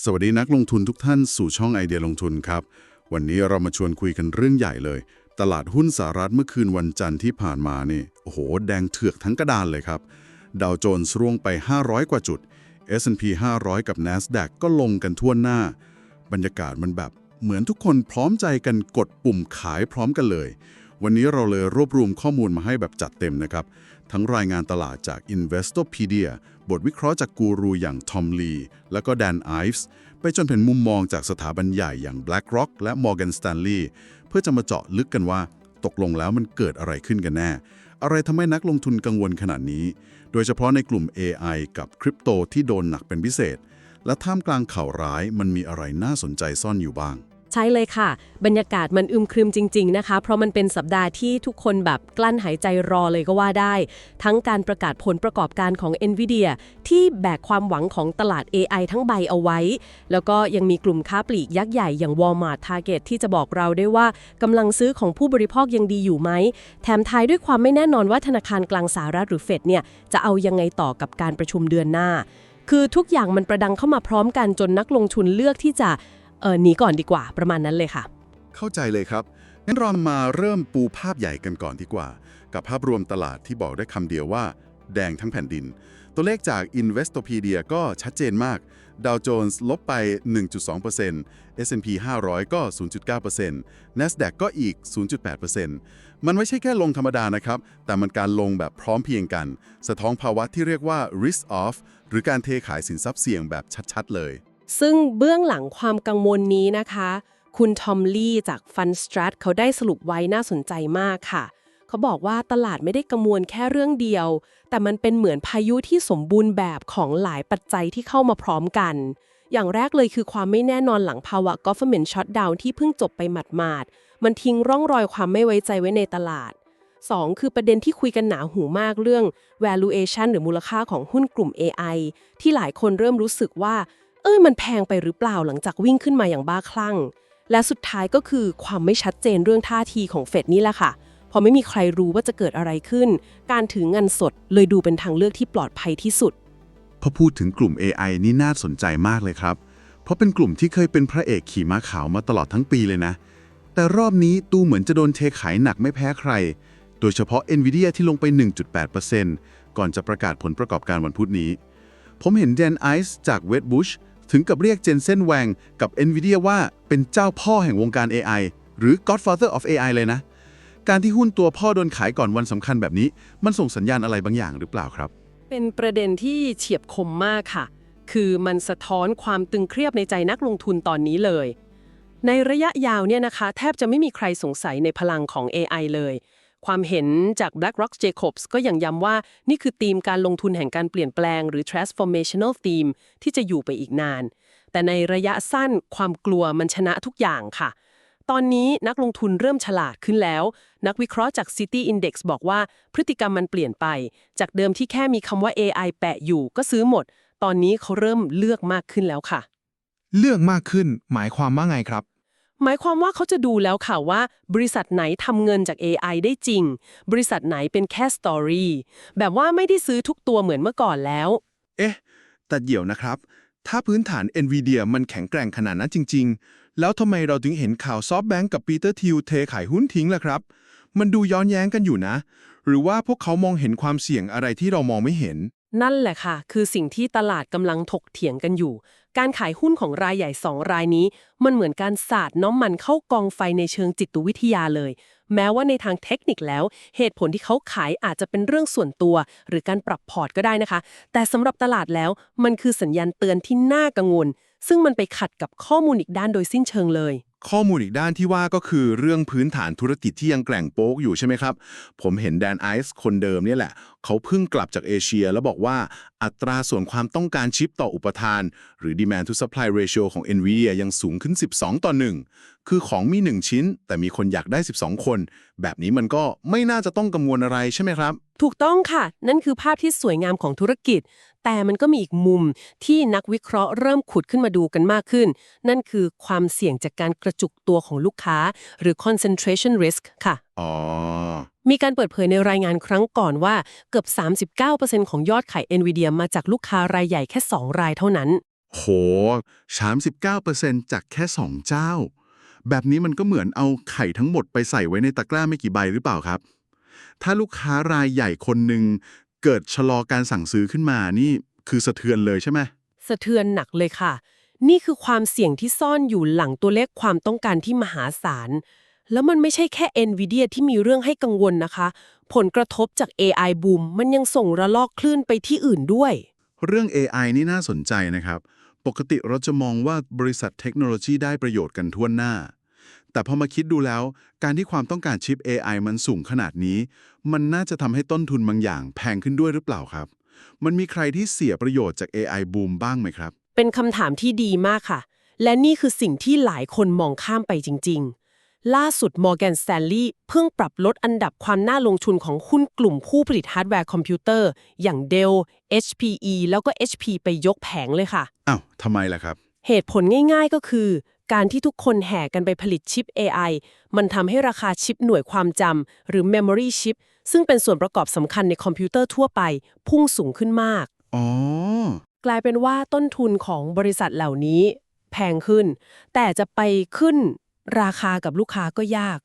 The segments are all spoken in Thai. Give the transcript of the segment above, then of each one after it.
สวัสดีนักลงทุนทุกท่านสู่ช่องไอเดียลงทุนครับ วันนี้เรามาชวนคุยกันเรื่องใหญ่เลย ตลาดหุ้นสหรัฐเมื่อคืนวันจันทร์ที่ผ่านมานี่โอ้โห แดงเถือกทั้งกระดานเลยครับดาวโจนส์ร่วงไป 500 กว่าจุด S&P 500 กับ NASDAQ ก็ลงกันทั่วหน้า บรรยากาศมันแบบ เหมือนทุกคนพร้อมใจกันกดปุ่มขายพร้อมกันเลย วันนี้เราเลยรวบรวมข้อมูลมาให้แบบจัดเต็มนะครับ ทั้งรายงานตลาดจาก Investopedia บทวิเคราะห์จากกูรูอย่างทอมลีและก็แดนไอฟ์ส์ไปจนเป็นมุมมองจากสถาบันใหญ่อย่าง BlackRock และ Morgan Stanley เพื่อจะมาเจาะลึกกันว่า ตกลงแล้วมันเกิดอะไรขึ้นกันแน่ อะไรทำให้นักลงทุนกังวลขนาดนี้ โดยเฉพาะในกลุ่ม AI กับคริปโตที่โดนหนักเป็นพิเศษ และท่ามกลางข่าวร้ายมันมีอะไรน่าสนใจซ่อนอยู่บ้าง ใช่เลยค่ะ บรรยากาศมันอึมครึมจริง ๆ นะคะ เพราะมันเป็นสัปดาห์ที่ทุกคนแบบกลั้นหายใจรอเลยก็ว่าได้ ทั้งการประกาศผลประกอบการของ NVIDIA ที่แบกความหวังของตลาด AI ทั้งใบเอาไว้ แล้วก็ยังมีกลุ่มค้าปลีกยักษ์ใหญ่อย่าง Walmart Target ที่จะบอกเราได้ว่ากำลังซื้อของผู้บริโภคยังดีอยู่ไหม แถมท้ายด้วยความไม่แน่นอนว่าธนาคารกลางสหรัฐหรือเฟดเนี่ยจะเอายังไงต่อกับการประชุมเดือนหน้า คือทุกอย่างมันประดังเข้ามาพร้อมกันจนนักลงทุนเลือกที่จะ เออหนีก่อนดีกว่าประมาณนั้นเลยค่ะ เข้าใจเลยครับ งั้นเรามาเริ่มปูภาพใหญ่กันก่อนดีกว่า กับภาพรวมตลาดที่บอกได้คำเดียวว่า แดงทั้งแผ่นดิน ตัวเลขจาก Investopedia ก็ชัดเจนมาก ดาวโจนส์ลบไป 1.2% S&P 500 ก็ 0.9% NASDAQ ก็อีก 0.8%มันไม่ใช่แค่ลงธรรมดานะครับ แต่มันการลงแบบพร้อมเพรียงกัน สะท้อนภาวะที่เรียกว่า risk off หรือการเทขายสินทรัพย์เสี่ยงแบบชัดๆเลย ซึ่งเบื้องหลังความกังวลนี้นะคะ คุณทอมลี่จากฟันสตรัทเขาได้สรุปไว้น่าสนใจมากค่ะ เขาบอกว่าตลาดไม่ได้กังวลแค่เรื่องเดียว แต่มันเป็นเหมือนพายุที่สมบูรณ์แบบของหลายปัจจัยที่เข้ามาพร้อมกัน อย่างแรกเลยคือความไม่แน่นอนหลังภาวะ government shutdown ที่เพิ่งจบไปหมาดๆ มันทิ้งร่องรอยความไม่ไว้ใจไว้ในตลาด 2 คือประเด็นที่คุยกันหนาหูมากเรื่อง valuation หรือมูลค่าของหุ้นกลุ่ม AI ที่หลายคนเริ่มรู้สึกว่า เอ้ยมันแพงไปหรือเปล่าหลังจากวิ่งขึ้นมาอย่างบ้าคลั่ง และสุดท้ายก็คือความไม่ชัดเจนเรื่องท่าทีของเฟดนี่แหละค่ะพอไม่มีใครรู้ว่าจะเกิดอะไรขึ้น การถือเงินสดเลยดูเป็นทางเลือกที่ปลอดภัยที่สุด พอพูดถึงกลุ่ม AI นี่น่าสนใจมากเลยครับ เพราะเป็นกลุ่มที่เคยเป็นพระเอกขี่ม้าขาวมาตลอดทั้งปีเลยนะ แต่รอบนี้ดูเหมือนจะโดนเทขายหนักไม่แพ้ใคร โดยเฉพาะ NVIDIA ที่ลงไป 1.8%ก่อนจะประกาศผลประกอบการวันพุธนี้ ผมเห็นเดนไอซ์จากเว b บุช ถึงกับเรียกเจนเซนแวงกับ NVIDIA ว่าเป็นเจ้าพ่อแห่งวงการ AI หรือ Godfather of AI เลยนะ การที่หุ้นตัวพ่อโดนขายก่อนวันสำคัญแบบนี้ มันส่งสัญญาณอะไรบางอย่างหรือเปล่าครับ เป็นประเด็นที่เฉียบคมมากค่ะ คือมันสะท้อนความตึงเครียดในใจนักลงทุนตอนนี้เลย ในระยะยาวเนี่ยนะคะ แทบจะไม่มีใครสงสัยในพลังของ AI เลย ความเห็นจาก BlackRock Jacobs ก็ยังย้ำว่า นี่คือธีมการลงทุนแห่งการเปลี่ยนแปลงหรือ transformational theme ที่จะอยู่ไปอีกนาน แต่ในระยะสั้นความกลัวมันชนะทุกอย่างค่ะ ตอนนี้นักลงทุนเริ่มฉลาดขึ้นแล้ว นักวิเคราะห์จาก City Index บอกว่าพฤติกรรมมันเปลี่ยนไป จากเดิมที่แค่มีคำว่า AI แปะอยู่ก็ซื้อหมด ตอนนี้เขาเริ่มเลือกมากขึ้นแล้วค่ะ เลือกมากขึ้น หมายความว่าไงครับ หมายความว่าเขาจะดูแล้วค่ะว่า บริษัทไหนทำเงินจาก AI ได้จริง บริษัทไหนเป็นแค่สตอรี่แบบว่าไม่ได้ซื้อทุกตัวเหมือนเมื่อก่อนแล้ว เอ๊ะ แต่เดี๋ยวนะครับ ถ้าพื้นฐาน NVIDIA มันแข็งแกร่งขนาดนั้นจริง ๆ แล้วทำไมเราถึงเห็นข่าวซอฟแบงก์กับปีเตอร์ทิวเทขายหุ้นทิ้งล่ะครับ มันดูย้อนแย้งกันอยู่นะ หรือว่าพวกเขามองเห็นความเสี่ยงอะไรที่เรามองไม่เห็น นั่นแหละค่ะ คือสิ่งที่ตลาดกำลังถกเถียงกันอยู่ การขายหุ้นของรายใหญ่สองรายนี้ มันเหมือนการสาดน้ำมันเข้ากองไฟในเชิงจิตวิทยาเลย แม้ว่าในทางเทคนิคแล้ว เหตุผลที่เขาขายอาจจะเป็นเรื่องส่วนตัว หรือการปรับพอร์ตก็ได้นะคะ แต่สำหรับตลาดแล้ว มันคือสัญญาณเตือนที่น่ากังวล ซึ่งมันไปขัดกับข้อมูลอีกด้านโดยสิ้นเชิงเลยข้อมูลอีกด้านที่ว่าก็คือเรื่องพื้นฐานธุรกิจที่ยังแกร่งโป๊กอยู่ใช่ไหมครับ ผมเห็นแดนไอซ์คนเดิมเนี่ยแหละ เขาเพิ่งกลับจากเอเชีย แล้วบอกว่าอัตราส่วนความต้องการชิปต่ออุปทาน หรือ demand to supply ratio ของ NVIDIA ยังสูงขึ้น 12 ต่อ 1 คือของมี 1 ชิ้น แต่มีคนอยากได้ 12 คน แบบนี้มันก็ไม่น่าจะต้องกังวลอะไรใช่ไหมครับ ถูกต้องค่ะ นั่นคือภาพที่สวยงามของธุรกิจ แต่มันก็มีอีกมุมที่นักวิเคราะห์เริ่มขุดขึ้นมาดูกันมากขึ้น นั่นคือความเสี่ยงจากการกระจุกตัวของลูกค้า หรือ concentration risk ค่ะอ๋อ มีการเปิดเผยในรายงานครั้งก่อนว่าเกือบ 39%ของยอดขาย NVIDIA มาจากลูกค้ารายใหญ่แค่ 2 รายเท่านั้น โห 39%จากแค่ 2 เจ้า แบบนี้มันก็เหมือนเอาไข่ทั้งหมดไปใส่ไว้ในตะกร้าไม่กี่ใบหรือเปล่าครับ ถ้าลูกค้ารายใหญ่คนหนึ่งเกิดชะลอการสั่งซื้อขึ้นมานี่คือสะเทือนเลยใช่ไหมสะเทือนหนักเลยค่ะ นี่คือความเสี่ยงที่ซ่อนอยู่หลังตัวเลขความต้องการที่มหาศาล แล้วมันไม่ใช่แค่ NVIDIA ที่มีเรื่องให้กังวลนะคะ ผลกระทบจาก AI บูมมันยังส่งระลอกคลื่นไปที่อื่นด้วย เรื่อง AI นี่น่าสนใจนะครับ ปกติเราจะมองว่าบริษัทเทคโนโลยีได้ประโยชน์กันทั่วหน้า แต่พอมาคิดดูแล้ว การที่ความต้องการชิป AI มันสูงขนาดนี้ มันน่าจะทำให้ต้นทุนบางอย่างแพงขึ้นด้วยหรือเปล่าครับ มันมีใครที่เสียประโยชน์จาก AI บูมบ้างไหมครับ เป็นคำถามที่ดีมากค่ะ และนี่คือสิ่งที่หลายคนมองข้ามไปจริง ๆ ล่าสุด Morgan Stanley เพิ่งปรับลดอันดับความน่าลงทุนของหุ้นกลุ่มผู้ผลิตฮาร์ดแวร์คอมพิวเตอร์ อย่าง Dell HPE แล้วก็ HP ไปยกแผงเลยค่ะ อ้าวทำไมล่ะครับ เหตุผลง่ายๆก็คือ การที่ทุกคนแห่กันไปผลิตชิป AI มันทำให้ราคาชิปหน่วยความจำหรือ Memory Chip ซึ่งเป็นส่วนประกอบสำคัญในคอมพิวเตอร์ทั่วไป พุ่งสูงขึ้นมาก อ๋อ กลายเป็นว่าต้นทุนของบริษัทเหล่านี้แพงขึ้น แต่จะไปขึ้น ราคากับลูกค้าก็ยาก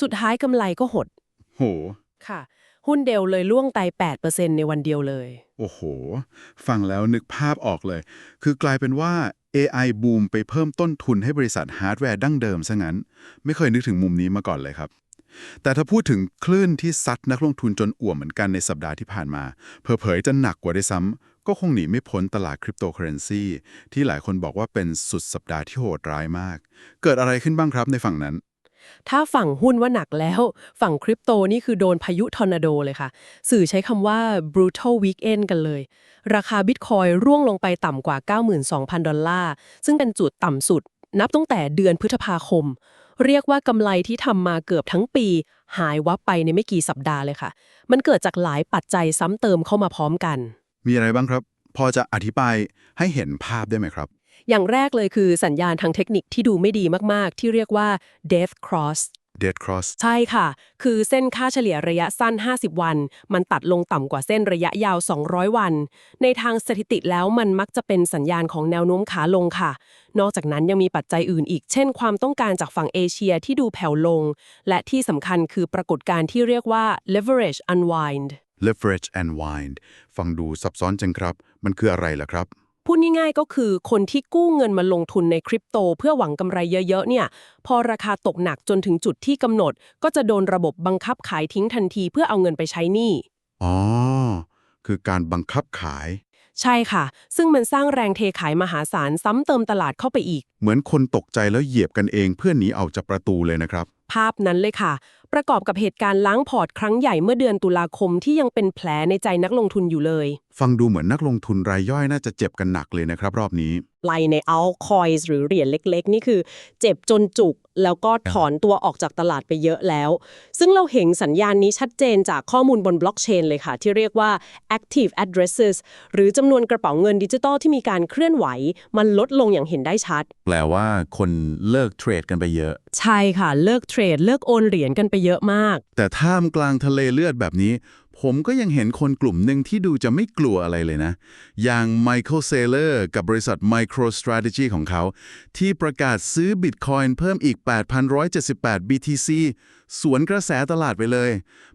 สุดท้ายกำไรก็หด โห ค่ะ หุ้นเดลเลยล่วงไต8%ในวันเดียวเลย โอ้โห ฟังแล้วนึกภาพออกเลย คือกลายเป็นว่า AI บูมไปเพิ่มต้นทุนให้บริษัทฮาร์ดแวร์ดั้งเดิมซะงั้น ไม่เคยนึกถึงมุมนี้มาก่อนเลยครับ แต่ถ้าพูดถึงคลื่นที่ซัดนักลงทุนจนอ่วมเหมือนกันในสัปดาห์ที่ผ่านมา เผยๆจะหนักกว่าได้วยซ้ำ ก็คงหนีไม่พ้นตลาดคริปโตเคอเรนซีที่หลายคนบอกว่าเป็นสุดสัปดาห์ที่โหดร้ายมาก เกิดอะไรขึ้นบ้างครับในฝั่งนั้น ถ้าฝั่งหุ้นว่าหนักแล้ว ฝั่งคริปโตนี่คือโดนพายุทอร์นาโดเลยค่ะ สื่อใช้คำว่า brutal weekend กันเลย ราคาบิตคอยร่วงลงไปต่ำกว่า 92,000 ดอลลาร์ ซึ่งเป็นจุดต่ำสุด นับตั้งแต่เดือนพฤษภาคม เรียกว่ากำไรที่ทำมาเกือบทั้งปี หายวับไปในไม่กี่สัปดาห์เลยค่ะ มันเกิดจากหลายปัจจัยซ้ำเติมเข้ามาพร้อมกัน มีอะไรบ้างครับ พอจะอธิบายให้เห็นภาพได้ไหมครับ อย่างแรกเลยคือสัญญาณทางเทคนิคที่ดูไม่ดีมากๆ ที่เรียกว่า death cross Dead Cross ใช่ค่ะ คือเส้นค่าเฉลี่ยระยะสั้น 50 วัน มันตัดลงต่ำกว่าเส้นระยะยาว 200 วัน ในทางสถิติแล้วมันมักจะเป็นสัญญาณของแนวโน้มขาลงค่ะ นอกจากนั้นยังมีปัจจัยอื่นอีก เช่นความต้องการจากฝั่งเอเชียที่ดูแผ่วลง และที่สำคัญคือปรากฏการณ์ที่เรียกว่า leverage unwind Leverage and Wind ฟังดูซับซ้อนจังครับ มันคืออะไรล่ะครับ พูดง่ายๆก็คือคนที่กู้เงินมาลงทุนในคริปโต เพื่อหวังกำไรเยอะๆเนี่ย พอราคาตกหนักจนถึงจุดที่กำหนด ก็จะโดนระบบบังคับขายทิ้งทันทีเพื่อเอาเงินไปใช้หนี้ อ๋อ คือการบังคับขาย ใช่ค่ะ ซึ่งมันสร้างแรงเทขายมหาศาลซ้ำเติมตลาดเข้าไปอีก เหมือนคนตกใจแล้วเหยียบกันเองเพื่อหนีออกจากประตูเลยนะครับ ภาพนั้นเลยค่ะ ประกอบกับเหตุการณ์ล้างพอร์ตครั้งใหญ่เมื่อเดือนตุลาคมที่ยังเป็นแผลในใจนักลงทุนอยู่เลย ฟังดูเหมือนนักลงทุนรายย่อยน่าจะเจ็บกันหนักเลยนะครับรอบนี้ ไลใน altcoins หรือเหรียญเล็กๆ นี่คือเจ็บจนจุก แล้วก็ถอนตัวออกจากตลาดไปเยอะแล้ว ซึ่งเราเห็นสัญญาณนี้ชัดเจนจากข้อมูลบนบล็อกเชนเลยค่ะ ที่เรียกว่า active addresses หรือจำนวนกระเป๋าเงินดิจิตอลที่มีการเคลื่อนไหว มันลดลงอย่างเห็นได้ชัด แปลว่าคนเลิกเทรดกันไปเยอะ ใช่ค่ะ เลิกเทรด เลิกโอนเหรียญกันไปเยอะมาก แต่ท่ามกลางทะเลเลือดแบบนี้ ผมก็ยังเห็นคนกลุ่มหนึ่งที่ดูจะไม่กลัวอะไรเลยนะ อย่างไมเคิลเซเลอร์กับบริษัท MicroStrategy ของเขา ที่ประกาศซื้อบิตคอยน์เพิ่มอีก 8,178 BTC สวนกระแสตลาดไปเลย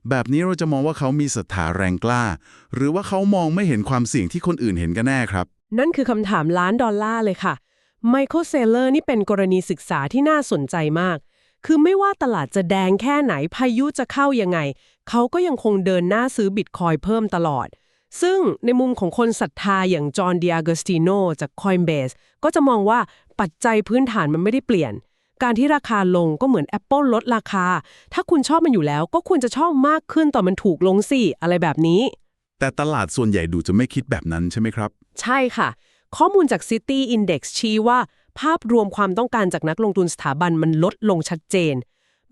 แบบนี้เราจะมองว่าเขามีศรัทธาแรงกล้า หรือว่าเขามองไม่เห็นความเสี่ยงที่คนอื่นเห็นกันแน่ครับ นั่นคือคำถามล้านดอลลาร์เลยค่ะไมเคิลเซเลอร์นี่เป็นกรณีศึกษาที่น่าสนใจมาก คือไม่ว่าตลาดจะแดงแค่ไหนพายุจะเข้ายังไง เขาก็ยังคงเดินหน้าซื้อบิตคอยเพิ่มตลอด ซึ่งในมุมของคนศรัทธาอย่างจอห์นเดียกสติโนจาก Coinbase ก็จะมองว่าปัจจัยพื้นฐานมันไม่ได้เปลี่ยน การที่ราคาลงก็เหมือน Apple ลดราคา ถ้าคุณชอบมันอยู่แล้วก็ควรจะชอบมากขึ้นตอนมันถูกลงสิอะไรแบบนี้ แต่ตลาดส่วนใหญ่ดูจะไม่คิดแบบนั้นใช่ไหมครับ ใช่ค่ะ ข้อมูลจาก City Index ชี้ว่า ภาพรวมความต้องการจากนักลงทุนสถาบันมันลดลงชัดเจน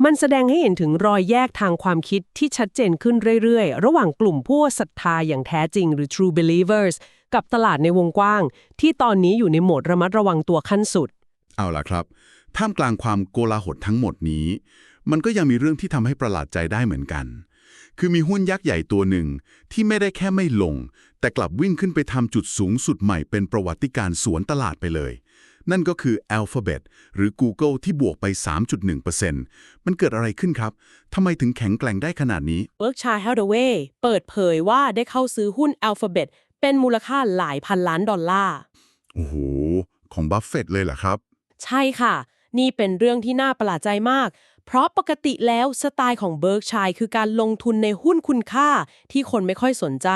มันแสดงให้เห็นถึงรอยแยกทางความคิดที่ชัดเจนขึ้นเรื่อยๆ ระหว่างกลุ่มผู้ศรัทธาอย่างแท้จริงหรือ True Believers กับตลาดในวงกว้าง ที่ตอนนี้อยู่ในโหมดระมัดระวังตัวขั้นสุด เอาล่ะครับ ท่ามกลางความโกลาหลทั้งหมดนี้ มันก็ยังมีเรื่องที่ทำให้ประหลาดใจได้เหมือนกัน คือมีหุ้นยักษ์ใหญ่ตัวหนึ่งที่ไม่ได้แค่ไม่ลง แต่กลับวิ่งขึ้นไปทำจุดสูงสุดใหม่เป็นประวัติการณ์สวนตลาดไปเลย นั่นก็คือ Alphabet หรือ Google ที่บวกไป 3.1%มันเกิดอะไรขึ้นครับ ทำไมถึงแข็งแกร่งได้ขนาดนี้ Berkshire Hathaway เปิดเผยว่าได้เข้าซื้อหุ้น Alphabet เป็นมูลค่าหลายพันล้านดอลลาร์ โอ้โห ของบัฟเฟตเลยเหรอครับ ใช่ค่ะ นี่เป็นเรื่องที่น่าประหลาดใจมาก เพราะปกติแล้วสไตล์ของ Berkshire คือการลงทุนในหุ้นคุณค่าที่คนไม่ค่อยสนใจ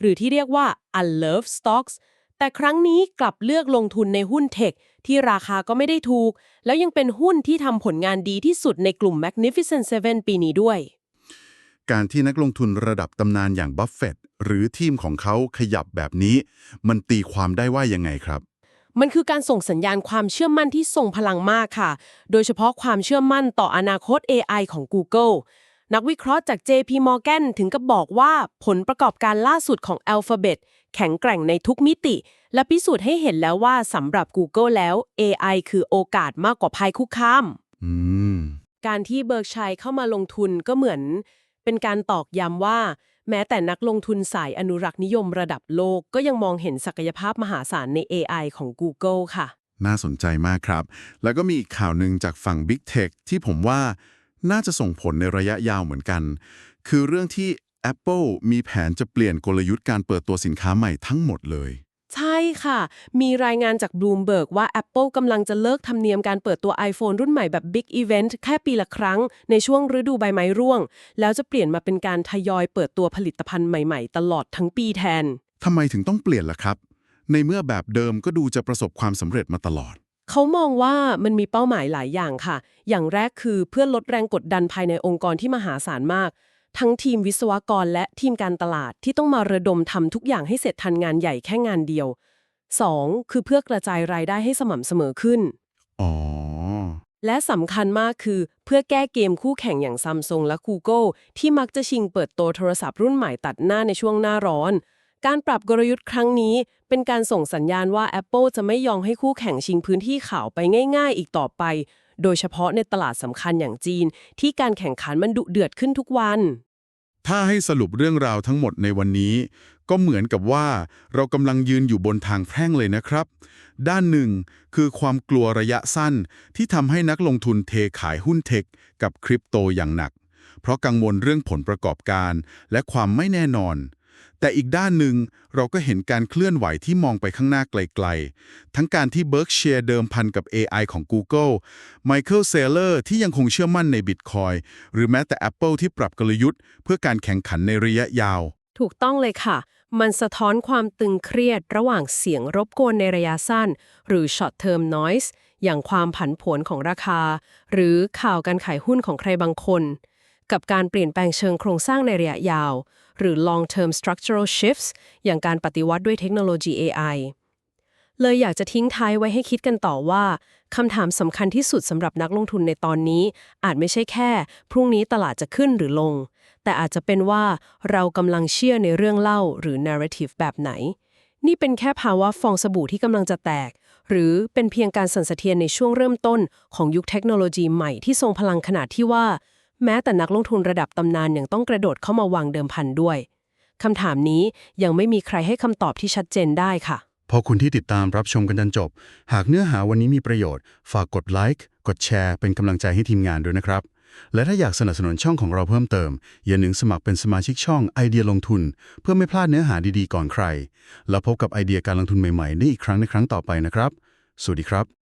หรือที่เรียกว่า unloved stocks แต่ครั้งนี้กลับเลือกลงทุนในหุ้นเทคที่ราคาก็ไม่ได้ถูก แล้วยังเป็นหุ้นที่ทำผลงานดีที่สุดในกลุ่ม Magnificent Seven ปีนี้ด้วย การที่นักลงทุนระดับตำนานอย่างบัฟเฟตหรือทีมของเขาขยับแบบนี้ มันตีความได้ว่ายังไงครับ มันคือการส่งสัญญาณความเชื่อมั่นที่ทรงพลังมากค่ะ โดยเฉพาะความเชื่อมั่นต่ออนาคต AI ของ Google นักวิเคราะห์จาก JP Morgan ถึงกับบอกว่าผลประกอบการล่าสุดของ Alphabet แข็งแกร่งในทุกมิติ และพิสูจน์ให้เห็นแล้วว่าสำหรับ Google แล้ว AI คือโอกาสมากกว่าภัยคุกคามอืมการที่เบิร์กชัยเข้ามาลงทุนก็เหมือน เป็นการตอกย้ำว่า แม้แต่นักลงทุนสายอนุรักษ์นิยมระดับโลกก็ยังมองเห็นศักยภาพมหาศาลใน AI ของ Google ค่ะ น่าสนใจมากครับ แล้วก็มีอีกข่าวหนึ่งจากฝั่ง Big Tech ที่ผมว่าน่าจะส่งผลในระยะยาวเหมือนกัน คือเรื่องที่ Apple มีแผนจะเปลี่ยนกลยุทธ์การเปิดตัวสินค้าใหม่ทั้งหมดเลย ใช่ค่ะ มีรายงานจาก Bloomberg ว่า Apple กำลังจะเลิกธรรมเนียมการเปิดตัว iPhone รุ่นใหม่แบบ Big Event แค่ปีละครั้ง ในช่วงฤดูใบไม้ร่วง แล้วจะเปลี่ยนมาเป็นการทยอยเปิดตัวผลิตภัณฑ์ใหม่ๆ ตลอดทั้งปีแทนทำไมถึงต้องเปลี่ยนล่ะครับ ในเมื่อแบบเดิมก็ดูจะประสบความสำเร็จมาตลอด เขามองว่ามันมีเป้าหมายหลายอย่างค่ะ อย่างแรกคือเพื่อลดแรงกดดันภายในองค์กรที่มหาศาลมาก ทั้งทีมวิศวกรและทีมการตลาดที่ต้องมาระดมทำทุกอย่างให้เสร็จทันงานใหญ่แค่งานเดียว 2. คือเพื่อกระจายรายได้ให้สม่ำเสมอขึ้น อ๋อ และสำคัญมากคือเพื่อแก้เกมคู่แข่งอย่างซัมซุงและ Google ที่มักจะชิงเปิดตัวโทรศัพท์รุ่นใหม่ตัดหน้าในช่วงหน้าร้อน การปรับกลยุทธ์ครั้งนี้ เป็นการส่งสัญญาณว่า Apple จะไม่ยอมให้คู่แข่งชิงพื้นที่ข่าวไปง่าย ๆ อีกต่อไป โดยเฉพาะในตลาดสำคัญอย่างจีน ที่การแข่งขันมันดุเดือดขึ้นทุกวัน ถ้าให้สรุปเรื่องราวทั้งหมดในวันนี้ ก็เหมือนกับว่าเรากำลังยืนอยู่บนทางแพร่งเลยนะครับ ด้านหนึ่งคือความกลัวระยะสั้นที่ทำให้นักลงทุนเทขายหุ้นเทค กับคริปโตอย่างหนัก เพราะกังวลเรื่องผลประกอบการ และความไม่แน่นอน แต่อีกด้านหนึ่งเราก็เห็นการเคลื่อนไหวที่มองไปข้างหน้าไกลๆ ทั้งการที่ Berkshire เดิมพันกับ AI ของ Google Michael Saylor ที่ยังคงเชื่อมั่นใน Bitcoin หรือแม้แต่ Apple ที่ปรับกลยุทธ์ เพื่อการแข่งขันในระยะยาว ถูกต้องเลยค่ะ มันสะท้อนความตึงเครียดระหว่างเสียงรบกวนในระยะสั้น หรือ short term noise อย่างความผันผวนของราคา หรือข่าวการขายหุ้นของใครบางคน กับการเปลี่ยนแปลงเชิงโครงสร้างในระยะยาว หรือ long term structural shifts อย่างการปฏิวัติด้วยเทคโนโลยี AI เลยอยากจะทิ้งท้ายไว้ให้คิดกันต่อว่าคำถามสำคัญที่สุดสำหรับนักลงทุนในตอนนี้ อาจไม่ใช่แค่ พรุ่งนี้ตลาดจะขึ้นหรือลง แต่อาจจะเป็นว่าเรากำลังเชื่อในเรื่องเล่าหรือ narrative แบบไหน นี่เป็นแค่ภาวะฟองสบู่ที่กำลังจะแตก หรือเป็นเพียงการสั่นสะเทือนในช่วงเริ่มต้นของยุคเทคโนโลยีใหม่ที่ทรงพลังขนาดที่ว่า แม้แต่นักลงทุนระดับตำนานยังต้องกระโดดเข้ามาวางเดิมพันด้วยคำถามนี้ยังไม่มีใครให้คำตอบที่ชัดเจนได้ค่ะ พอคุณที่ติดตามรับชมกันจนจบ หากเนื้อหาวันนี้มีประโยชน์ ฝากกดไลค์กดแชร์เป็นกำลังใจให้ทีมงานด้วยนะครับ และถ้าอยากสนับสนุนช่องของเราเพิ่มเติม อย่าลืมสมัครเป็นสมาชิกช่องไอเดียลงทุน เพื่อไม่พลาดเนื้อหาดีๆก่อนใคร แล้วพบกับไอเดียการลงทุนใหม่ๆได้อีกครั้งในครั้งต่อไปนะครับ สวัสดีครับ